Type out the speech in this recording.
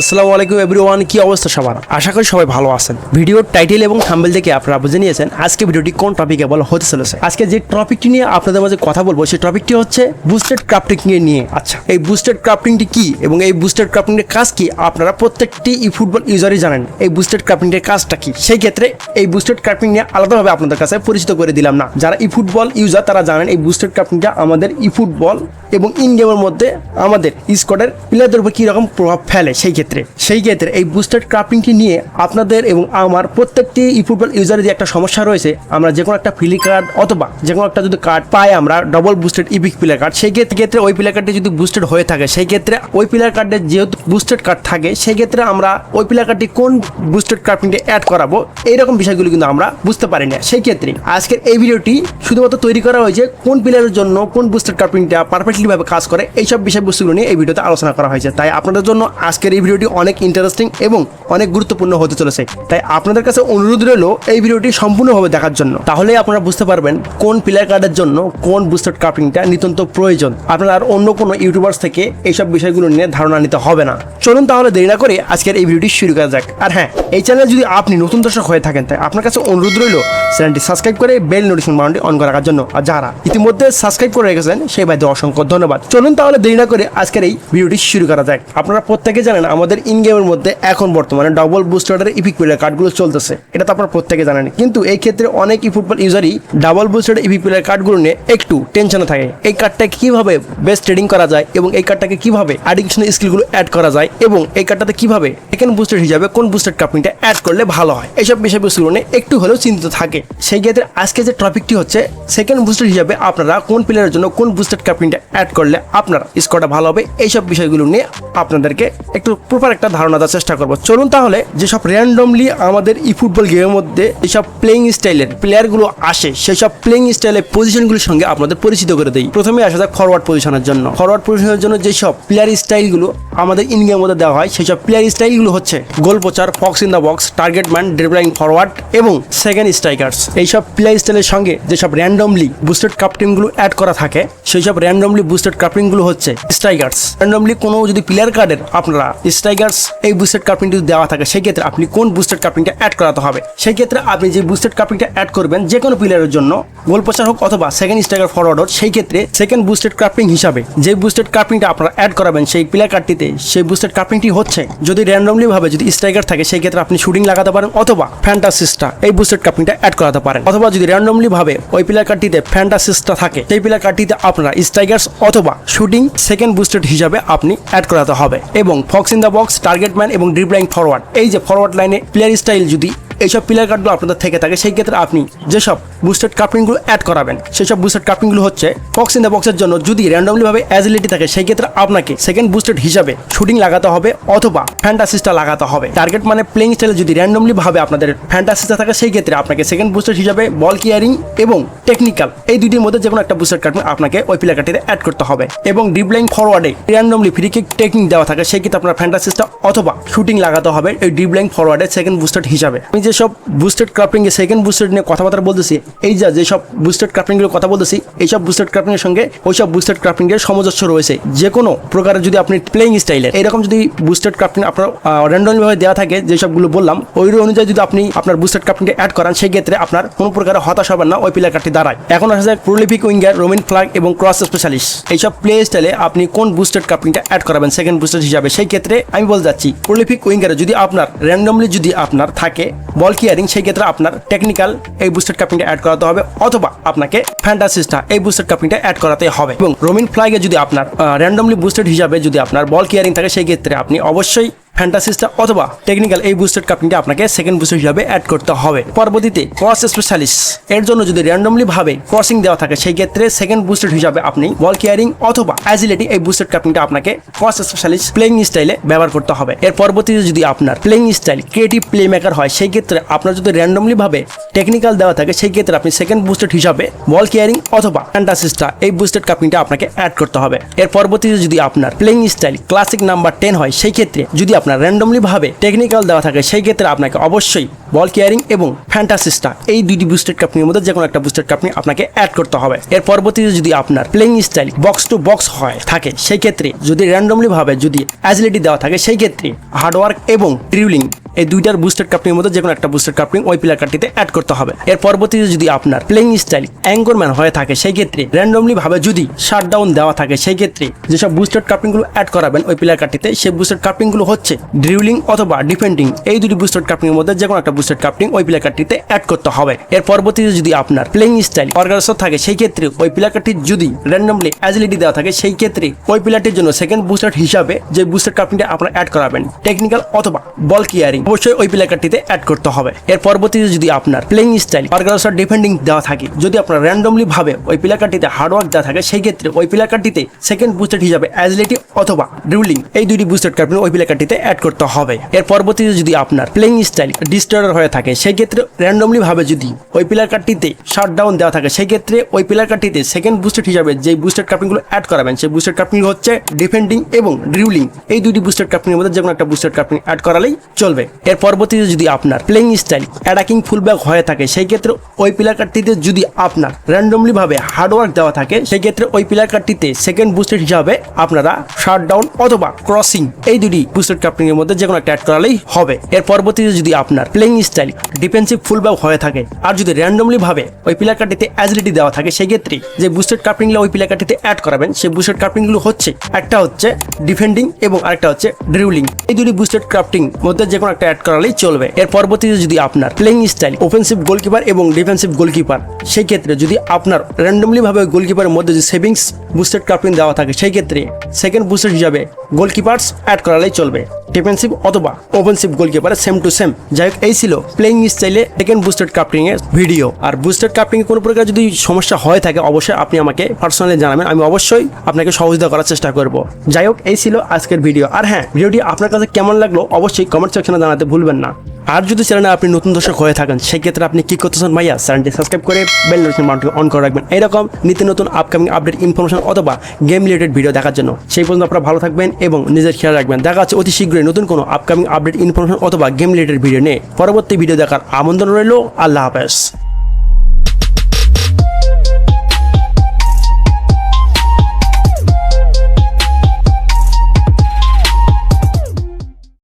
আসসালামু আলাইকুম এভরিওয়ান কি অবস্থা সবার? আশা করি সবাই ভালো আছেন। ভিডিওর টাইটেল এবং থাম্বেল থেকে আপনারা বুঝে নিয়েছেন আজকে ভিডিওটি কোন টপিকে বলা হতে চলেছে। আজকে যে টপিকটি নিয়ে আপনাদের মাঝে কথা বলব সেই টপিকটি হচ্ছে বুস্টেড ক্রাফটিং নিয়ে। আচ্ছা। এই বুস্টেড ক্রাফটিংটি কি এবং এই বুস্টেড ক্রাফটিং এর কাজ কি আপনারা প্রত্যেকটি ই ফুটবল ইউজারই জানেন। এই বুস্টেড ক্রাফটিং এর কাজটা কি? সেই ক্ষেত্রে এই বুস্টেড ক্রাফটিং নিয়ে আলাদাভাবে আপনাদের কাছে পরিচিত করে দিলাম না। যারা ই ফুটবল ইউজার তারা জানেন এই বুস্টেড ক্রাফটিংটা আমাদের ই ফুটবল এবং ইন গেমের মধ্যে আমাদের স্কোয়াডের প্লেয়ারদের উপর কীরকম প্রভাব ফেলে সেই ক্ষেত্রে। সেই ক্ষেত্রে এই বুস্টেড ক্রাফটিংটি নিয়ে আপনাদের এবং আমার প্রত্যেকটি ই ফুটবল ইউজারের যে একটা সমস্যা রয়েছে, আমরা যে কোনো একটা ফ্রি কার্ড অথবা যে কোনো একটা যদি কার্ড পাই আমরা double boosted epic player card সেই ক্ষেত্রে ক্ষেত্রে ওই প্লেয়ার কার্ডটি যদি বুস্টেড হয়ে থাকে, সেই ক্ষেত্রে ওই প্লেয়ার কার্ডের যেহেতু বুস্টেড কার্ড থাকে, সেই ক্ষেত্রে আমরা ওই প্লেয়ার কার্ডটি কোন বুস্টেড ক্রাফটিংটি অ্যাড করাবো, এইরকম বিষয়গুলো কিন্তু আমরা বুঝতে পারি না। সেই ক্ষেত্রে আজকের এই ভিডিওটি শুধুমাত্র তৈরি করা হয়েছে কোন প্লেয়ারের জন্য কোন বুস্টেড ক্রাফটিংটা পারফেক্টলি ভাবে কাজ করে, এইসব বিষয়বস্তুগুলো নিয়ে এই ভিডিওতে আলোচনা করা হয়েছে। তাই আপনাদের জন্য আজকের এই ভিডিওটি অনেক ইন্টারেস্টিং এবং অনেক গুরুত্বপূর্ণ হতে চলেছে। তাই আপনাদের কাছে অনুরোধ রইল এই ভিডিওটি সম্পূর্ণভাবে দেখার জন্য। তাহলেই আপনারা বুঝতে পারবেন কোন প্লেয়ার কার্ডের জন্য কোন বুস্টেড ক্রাফটিংটা নিতান্ত প্রয়োজন। আপনার আর অন্য কোনো ইউটিউবার্স থেকে এইসব বিষয়গুলো নিয়ে ধারণা নিতে হবে না। চলুন তাহলে দেরি না করে আজকের এই ভিডিওটি শুরু করা যাক। আর হ্যাঁ এই চ্যানেল যদি আপনি নতুন দর্শক হয়ে থাকেন, তাই আপনার কাছে অনুরোধ রইল চ্যানেলটি সাবস্ক্রাইব করে বেল নোটিফিকেশন বাটনটি অন করে রাখার জন্য। আর যারা ইতিমধ্যে সাবস্ক্রাইব করে রেখেছেন, সেই বাদে অসংখ্য ধন্যবাদ। চলুন তাহলে দেরি না করে আজকের এই ভিডিওটি শুরু করা যাক। আপনারা প্রত্যেকে জানেন আমাদের ইন গেমের মধ্যে এখন বর্তমানে ডবল বুস্টারের ইপিক প্লেয়ার কার্ডগুলো চলতেছে। এটা তো আপনারা প্রত্যেকে জানেন। কিন্তু এই ক্ষেত্রে অনেক ই ফুটবল ইউজারই ডাবল বুস্টারের ইপিক প্লেয়ার কার্ডগুলো নিয়ে একটু টেনশনে থাকে। এই কার্ডটাকে কীভাবে বেস্ট ট্রেডিং করা যায় এবং এই কার্ডটাকে কীভাবে অ্যাডিকশনাল স্কিলগুলো অ্যাড করা যায় এবং এই কার্ডটাতে কীভাবে সেকেন্ড বুস্টার হিসাবে কোন বুস্টার কাপিংটা অ্যাড করলে ভালো হয়? এইসব বিষয়বস্তুগুলো নিয়ে একটু হলেও চিন্তিত থাকে। সেই ক্ষেত্রে আজকে যে টপিকটি হচ্ছে সেকেন্ড বুস্টার হিসাবে আপনারা কোন প্লেয়ারের জন্য কোন বুস্টার কাপিংটা অ্যাড করলে আপনার স্কোরটা ভালো হবে। এইসব বিষয়গুলো নিয়ে আপনাদেরকে একটু প্রপার একটা ধারণা দেওয়ার চেষ্টা করব। চলুন তাহলে, যেসব র্যান্ডমলি আমাদের ই ফুটবল গেমের মধ্যে যেসব প্লেইং স্টাইলের প্লেয়ারগুলো আসে সেই সব প্লেইং স্টাইলের পজিশনগুলোর সঙ্গে আপনাদের পরিচিত করে দিই। প্রথমে আসা যাক ফরওয়ার্ড পজিশনের জন্য। ফরওয়ার্ড পজিশনের জন্য যেসব প্লেয়ার স্টাইলগুলো আমাদের ইন গেমের মধ্যে দেওয়া হয় সেই সব প্লেয়ার স্টাইলগুলো হচ্ছে goal poacher fox in the box target man dribbling forward এবং সেকেন্ড স্ট্রাইকার্স এইসব প্লেয়ার স্টাইলের সঙ্গে যেসব র্যান্ডমলি বুস্টেড কাপটিংগুলো অ্যাড করা থাকে সেই সব র্যান্ডমলি বুস্টেড কাপটিংগুলো হচ্ছে স্ট্রাইকার্স র্যান্ডমলি কোনো যদি প্লেয়ার কার্ডের আপনারা স্ট্রাইকার্স এই বুস্টেড কাপটিংটি দেওয়া থাকে সেই ক্ষেত্রে আপনি কোন বুস্টেড কাপটিংটা অ্যাড করাতে হবে? সেই ক্ষেত্রে আপনি যে বুস্টেড কাপটিংটা অ্যাড করবেন যে কোনো প্লেয়ারের জন্য গোল পোচার হোক অথবা সেকেন্ড স্ট্রাইকার ফরওয়ার্ড হোক সেই ক্ষেত্রে সেকেন্ড বুস্টেড কাপিং হিসাবে যে বুস্টেড কাপিংটা আপনারা অ্যাড করাবেন সেই প্লেয়ার কার্ডটিতে সেই বুস্টেড কাপিংটি হচ্ছে। যদি র্যান্ডমলি ভাবে যদি স্ট্রাইকার থাকে সেই ক্ষেত্রে আপনি শুটিং লাগাতে পারেন অথবা ফ্যান্টাসিসটা এই বুস্টেড কাপিংটা অ্যাড করাতে পারেন। অথবা যদি র্যান্ডমলি ভাবে ওই প্লেয়ার কার্ডটিতে ফ্যান্টাসিসটা থাকে, সেই প্লেয়ার কার্ডটিতে আপনারা স্ট্রাইকার্স অথবা শুটিং সেকেন্ড বুস্টেড হিসাবে আপনি অ্যাড করাতে হবে। এবং fox in the box target man এবং ড্রিবলিং ফরওয়ার্ড এই যে ফরওয়ার্ড লাইনে প্লেয়ার স্টাইল যদি এইসব প্লেয়ার কার্ডগুলো আপনাদের থেকে থাকে, সেই ক্ষেত্রে আপনি যেসব বুস্টেড কাপিংগুলো অ্যাড করাবেন। সেই সব বুস্টেড কাপিংগুলো হচ্ছে বক্স ইন দ্য বক্সের জন্য যদি র্যান্ডমলিভাবে অ্যাজিলিটি থাকে সেই ক্ষেত্রে আপনাকে সেকেন্ড বুস্টেড হিসাবে শুটিং লাগাতে হবে অথবা ফ্যান্টাসিসটা লাগাতে হবে। টার্গেট মানে প্লেইং স্টাইলে যদি র্যান্ডমলি ভাবে আপনাদের ফ্যান্টাসিসটা থাকে সেই ক্ষেত্রে আপনাকে সেকেন্ড বুস্টেড হিসাবে বল কিয়ারিং এবং টেকনিক্যাল এই দুটির মধ্যে যে কোনো একটা বুস্টেড কাপিং আপনাকে ওই প্লেয়ার কার্ডটিতে অ্যাড করতে হবে। এবং ডিপ্লাইং ফরওয়ার্ডে র্যান্ডমলি ফ্রি কিক টেকনিক দেওয়া থাকে সেই ক্ষেত্রে আপনার ফ্যান্টাসিসটা অথবা শুটিং লাগাতে হবে এই ডিপ্লাইং ফরওয়ার্ডে সেকেন্ড বুস্টেড হিসাবে। আমি যেসব বুস্টেড ক্রাফটিং এ সেকেন্ড বুস্টেড নিয়ে কথাবার্তা বলতেছি এই যা, যেসব বুস্টেড ক্রাফটিং এর কথা বলতেছি, এইসব বুস্টেড ক্রাফটিং এর সঙ্গে ওইসব বুস্টেড ক্রাফটিং এর সামঞ্জস্য রয়েছে। যে কোনো প্রকারের যদি আপনি প্লেইং স্টাইলের এরকম যদি বুস্টেড ক্রাফটিং আপনার র্যান্ডমলি ভাবে দেওয়া থাকে, যেসবগুলো বললাম ওই অনুযায়ী যদি আপনি আপনার বুস্টেড ক্রাফটিংটা অ্যাড করান, সেই ক্ষেত্রে আপনার কোনো প্রকারের হতাশ হবেন না, ওই প্লেয়ার কার্ডটি দাঁড়ায়। এখন আসা যায় প্রলিফিক উইঙ্গার রোমিন ফ্লাগ এবং ক্রস স্পেশালিস্ট এইসব প্লে স্টাইলে আপনি কোন বুস্টেড ক্রাফটিংটা অ্যাড করাবেন সেকেন্ড বুস্টেড হিসাবে? সেই ক্ষেত্রে আমি বলতে যাচ্ছি প্রলিফিক উইঙ্গারে যদি আপনার র্যান্ডমলি যদি আপনার থাকে বল কিয়ারিং সেই ক্ষেত্রে আপনার টেকনিক্যাল এই বুস্টেড কাপিংটা অ্যাড করাতে হবে অথবা আপনাকে ফ্যান্টাসিস্টা এই বুস্টেড কাপিংটা অ্যাড করাতে হবে। এবং রোমিন ফ্লাইগে যদি আপনার র্যান্ডমলি বুস্টেড হিসাবে যদি আপনার বল কেয়ারিং থাকে, সেই ক্ষেত্রে আপনি অবশ্যই ফ্যান্টাসিসটা অথবা টেকনিক্যাল এই বুস্টেড কাপিংটা আপনাকে সেকেন্ড বুস্টার হিসাবে অ্যাড করতে হবে। পরবর্তীতে ক্রস স্পেশালিস্ট এর জন্য যদি র্যান্ডমলি ভাবে ক্রসিং দেওয়া থাকে, সেই ক্ষেত্রে সেকেন্ড বুস্টেড হিসাবে আপনি বল কেয়ারিং অথবা অ্যাজিলিটি এই বুস্টেড কাপিংটা আপনাকে ক্রস স্পেশালিস্ট প্লেইং স্টাইলে ব্যবহার করতে হবে। এর পরবর্তীতে যদি আপনার playing style creative playmaker হয়, সেই ক্ষেত্রে আপনার যদি র্যান্ডমলি ভাবে টেকনিক্যাল দেওয়া থাকে, সেই ক্ষেত্রে আপনি সেকেন্ড বুস্টেড হিসাবে বল কেয়ারিং অথবা ফ্যান্টাসিসটা এই বুস্টেড কাপিংটা আপনাকে অ্যাড করতে হবে। এর পরবর্তীতে যদি আপনার playing style classic number ten হয়, সেই ক্ষেত্রে যদি আপনার র্যান্ডমলিভাবে র্যান্ডমলি ভাবে টেকনিক্যাল দেওয়া থাকে, সেই ক্ষেত্রে আপনাকে অবশ্যই বল কেয়ারিং এবং ফ্যান্টাসিস্টা এই দুইটি বুস্টেড কাপনির মধ্যে যে কোনো একটা বুস্টেড কাপনি আপনাকে অ্যাড করতে হবে। এর পরবর্তীতে যদি আপনার playing style box to box হয়, থাকে, সেই ক্ষেত্রে যদি র্যান্ডমলিভাবে যদি অ্যাজিলিটি দেওয়া থাকে, সেই ক্ষেত্রে হার্ডওয়ার্ক এবং ড্রিউলিং এই দুইটার বুস্টেড কাপনির মধ্যে যে কোনো একটা বুস্টেড কাপনিং ওই প্লেয়ার কার্ডটিতে অ্যাড করতে হবে। এর পরবর্তীতে যদি আপনার প্লেইং স্টাইল অ্যাঙ্গরম্যান হয়ে থাকে সেই ক্ষেত্রে র্যান্ডমলি ভাবে যদি শাটডাউন দেওয়া থাকে সেই ক্ষেত্রে যেসব বুস্টেড কাপনিংগুলো অ্যাড করাবেন ওই প্লেয়ার কার্ডটিতে সেই বুস্টেড কাপনিংগুলো হচ্ছে ড্রিউলিং অথবা ডিফেন্ডিং এই দুটি বুস্টেড কাপনিংয়ের মধ্যে যে কোনো একটা বুস্টেড কাপনিং ওই প্লেয়ার কার্ডটিতে অ্যাড করতে হবে। এর পরবর্তীতে যদি আপনার প্লেইং স্টাইল অর্গানাইজার থাকে সেই ক্ষেত্রে ওই প্লেয়ার কার্ডটির যদি র্যান্ডমলি অ্যাজিলিটি দেওয়া থাকে সেই ক্ষেত্রে ওই প্লেয়ারটির জন্য সেকেন্ড বুস্টার হিসাবে যে বুস্টার কাপনিংটা আপনারা অ্যাড করাবেন টেকনিক্যাল অথবা বল কিয়ারিং অবশ্যই ওই প্লেয়ার কার্ডটিতে অ্যাড করতে হবে। এর পরবর্তীতে যদি আপনার প্লেইং স্টাইল অর্গানাইজার ডিফেন্ডিং দেওয়া থাকে, যদি আপনার র্যান্ডমলি ভাবে ওই প্লেয়ার কার্ডটিতে হার্ডওয়ার্ক দেওয়া থাকে, সেই ক্ষেত্রে ওই প্লেয়ার কার্ডটিতে সেকেন্ড বুস্টেড হিসাবে অ্যাজিলিটি অথবা রুলিং এই দুটি বুস্টেড কাপনিং ওই প্লেয়ার কার্ডটিতে অ্যাড করতে হবে। এর পরবর্তীতে যদি আপনার প্লেইং স্টাইল ডিস্টার্ডার হয়ে থাকে, সেই ক্ষেত্রে র্যান্ডমলি ভাবে যদি ওই প্লেয়ার কার্ডটিতে শাটডাউন দেওয়া থাকে, সেই ক্ষেত্রে ওই প্লেয়ার কার্ডটিতে সেকেন্ড বুস্টেড হিসাবে যে বুস্টার কাপনিংগুলো অ্যাড করাবেন, সেই বুস্টার কাপনিং হচ্ছে ডিফেন্ডিং এবং ড্রিউলিং এই দুইটি বুস্টার কাপনিংয়ের মধ্যে যে কোনো একটা বুস্টেড কাপনিং অ্যাড করালেই চলবে। এর পরবর্তীতে যদি আপনার প্লেইং স্টাইল অ্যাটাকিং ফুলব্যাক হয়ে থাকে, সেই ক্ষেত্রে ওই প্লেয়ার কার্ডটিতে যদি আপনার র্যান্ডমলি ভাবে হার্ডওয়ার্ক দেওয়া থাকে, সেই ক্ষেত্রে ওই প্লেয়ার কার্ডটিতে সেকেন্ড বুস্টেড হিসাবে আপনারা শার্ট শাটডাউন অথবা ক্রসিং এই দুটি বুস্টার কাপনিংয়ের মধ্যে যে কোনো একটা অ্যাড করালেই হবে। এর পরবর্তীতে যদি আপনার প্লেইং স্টাইল ডিফেন্সিভ ফুলব্যাক হয়ে থাকে আর যদি র্যান্ডমলি ভাবে ওই প্লেয়ার কার্ডটিতে অ্যাজিলিটি দেওয়া থাকে, সেই ক্ষেত্রে যে বুস্টার কাপনিংগুলো ওই প্লেয়ার কার্ডটিতে অ্যাড করাবেন, সেই বুস্টার কাপনিংগুলো হচ্ছে একটা হচ্ছে ডিফেন্ডিং এবং আরেকটা হচ্ছে ড্রিউলিং এই দুটি বুস্টার ক্রাফটিং মধ্যে যে কোনো একটা অ্যাড করালেই চলবে। এর পরবর্তীতে যদি আপনার প্লেইং স্টাইল অফেন্সিভ গোলকিপার এবং ডিফেন্সিভ গোলকিপার সেই ক্ষেত্রে যদি আপনার র্যান্ডমলি ভাবে গোলকিপারের মধ্যে যে সেভিংস বুস্টেড ক্রাফটিং দেওয়া থাকে সেই ক্ষেত্রে সেকেন্ড বুস্টেড হিসাবে গোলকিপার্স অ্যাড করালেই চলবে। ডিফেন্সিভ অথবা offensive goalkeeper same to same যাই হোক, এই ছিল প্লেইং স্টাইলে সেকেন্ড বুস্টেড কাপটিং এর ভিডিও আর বুস্টেড কাপটিং কোনো প্রকার যদি সমস্যা হয় থাকে, অবশ্যই আপনি আমাকে পার্সোনালি জানাবেন। আমি অবশ্যই আপনাকে সহযোগিতা করার চেষ্টা করব। যাই হোক, এই ছিল আজকের ভিডিও আর হ্যাঁ ভিডিওটি আপনার কাছে কেমন লাগল, অবশ্যই কমেন্ট সেকশনে জানাতে ভুলবেন না। আর যদি চ্যানেলে আপনি নতুন দর্শক হয়ে থাকেন, সেক্ষেত্রে আপনি কি করতেছেন ভাইয়া? চ্যানেলটি সাবস্ক্রাইব করে বেল নোটিফিকেশন বাটনটি অন করে রাখবেন। এরকম নিত্য নতুন আপকামিং আপডেট ইনফরমেশন অথবা গেম রিলেটেড ভিডিও দেখার জন্য। সেই পর্যন্ত আপনারা ভালো থাকবেন এবং নিজের খেয়াল রাখবেন। দেখা যাচ্ছে অতি শীঘ্রই নতুন কোনো আপকামিং আপডেট ইনফরমেশন অথবা গেম রিলেটেড ভিডিও নিয়ে। পরবর্তী ভিডিও দেখার আমন্ত্রণ রইল। আল্লাহ হাফেজ।